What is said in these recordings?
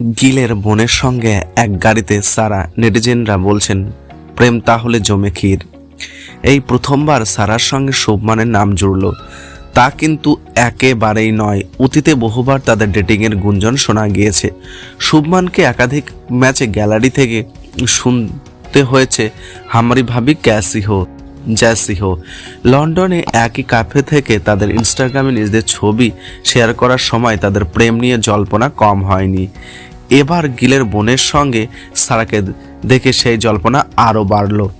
গিলের বোনের সঙ্গে এক গাড়িতে সারা নেটিজেনরা বলছেন, প্রেম তাহলে জমে ক্ষীর। এই প্রথমবার সারার সঙ্গে শুভমানের নাম জুড়ল। তা কিন্তু একেবারেই নয়, অতীতে বহুবার তাদের ডেটিংয়ের গুঞ্জন শোনা গিয়েছে। শুভমানকে একাধিক ম্যাচে গ্যালারি থেকে শুনতে হয়েছে, হামারি ভাবি ক্যাসি হো। জ্যাসি হো লন্ডনে একই কাফে থেকে তাদের ইনস্টাগ্রামে নিজেদের ছবি শেয়ার করার সময় তাদের প্রেম নিয়ে জল্পনা কম হয়নি। এবার গিলের বোনের সঙ্গে সারাকে দেখে সেই জল্পনা আরও বাড়লো।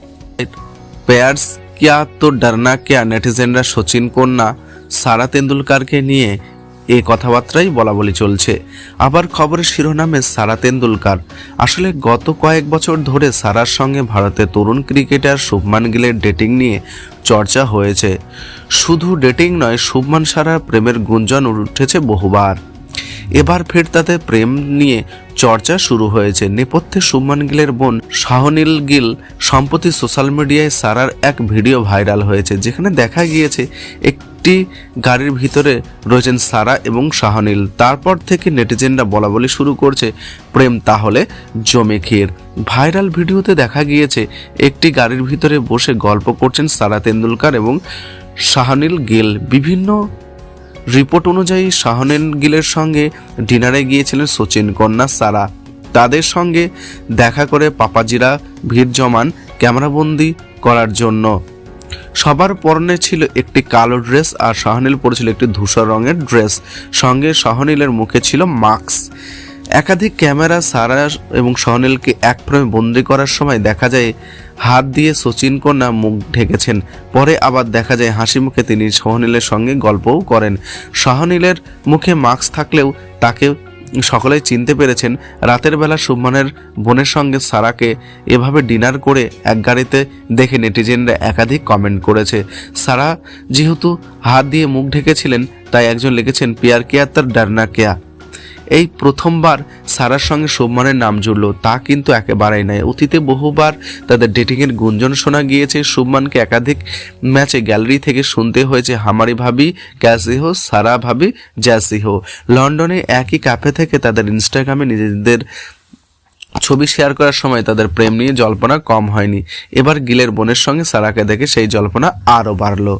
পেয়ার্স কিয়া তো ডারনা কিয়া নেটিজেনরা সচিন কন্যা সারা তেন্ডুলকারকে নিয়ে এ কথাবার্তাই বলা বলি চলছে। আবার খবরের শিরোনামে সারা তেন্ডুলকার। আসলে গত কয়েক বছর ধরে সারার সঙ্গে ভারতের তরুণ ক্রিকেটার শুভমান গিলের ডেটিং নিয়ে চর্চা হয়েছে। শুধু ডেটিং নয়, শুভমান সারার প্রেমের গুঞ্জন উঠেছে বহুবার। এবার ফের তাদের প্রেম নিয়ে চর্চা শুরু হয়েছে। নেপথ্যে শুভমান গিলের বোন শাহনীল গিল সম্প্রতি সোশ্যাল মিডিয়ায় সারার এক ভিডিও ভাইরাল হয়েছে, যেখানে দেখা গিয়েছে একটি গাড়ির ভিতরে রয়েছেন সারা এবং শাহনীল। তারপর থেকে নেটিজেনরা বলা বলি শুরু করছে প্রেম তাহলে জমে ক্ষীর। ভাইরাল ভিডিওতে দেখা গিয়েছে, একটি গাড়ির ভিতরে বসে গল্প করছেন সারা তেন্ডুলকার এবং শাহনীল গিল। বিভিন্ন রিপোর্ট অনুযায়ী শাহনেন গিলের সঙ্গে ডিনারে গিয়েছিলেন সচিন কন্যা সারা। তাদের সঙ্গে দেখা করে পাপাজিরা ভিড় জমান ক্যামেরাবন্দি করার জন্য। সবার পরনে ছিল একটি কালো ড্রেস আর শাহনীল পরেছিল একটি ধূসর রঙের ড্রেস। সঙ্গে শাহনীলের মুখে ছিল মাস্ক। একাধিক ক্যামেরা, সারা এবং সহনীলকে এক ফ্রেমে বন্দি করার সময় দেখা যায়, হাত দিয়ে সচিন কন্যা মুখ ঢেকেছেন। পরে আবার দেখা যায়, হাসি মুখে তিনি সহনীলের সঙ্গে গল্পও করেন। সহনীলের মুখে মাস্ক থাকলেও তাকে সকলেই চিনতে পেরেছেন রাতের বেলা শুভমানের বোনের সঙ্গে সারাকে এভাবে ডিনার করে এক গাড়িতে দেখে নেটিজেনরা একাধিক কমেন্ট করেছে। সারা যেহেতু হাত দিয়ে মুখ ঢেকেছিলেন, তাই একজন লিখেছেন, পিয়ার কেয়ার তার ডারনা কেয়া। এই প্রথমবার সারার সঙ্গে শোভমানের নাম জুড়ল, তা কিন্তু একেবারেই নয়। অতীতে বহুবার তাদের ডেটিংয়ের গুঞ্জন শোনা গিয়েছে। শুভমানকে একাধিক ম্যাচে গ্যালারি থেকে শুনতে হয়েছে হামারি ভাবি ক্যাসি হো সারা ভাবি জ্যাসি হো লন্ডনে একই ক্যাফে থেকে তাদের ইনস্টাগ্রামে নিজেদের ছবি শেয়ার করার সময় তাদের প্রেম নিয়ে জল্পনা কম হয়নি। এবার গিলের বোনের সঙ্গে সারাকে দেখে সেই জল্পনা আরও বাড়লো।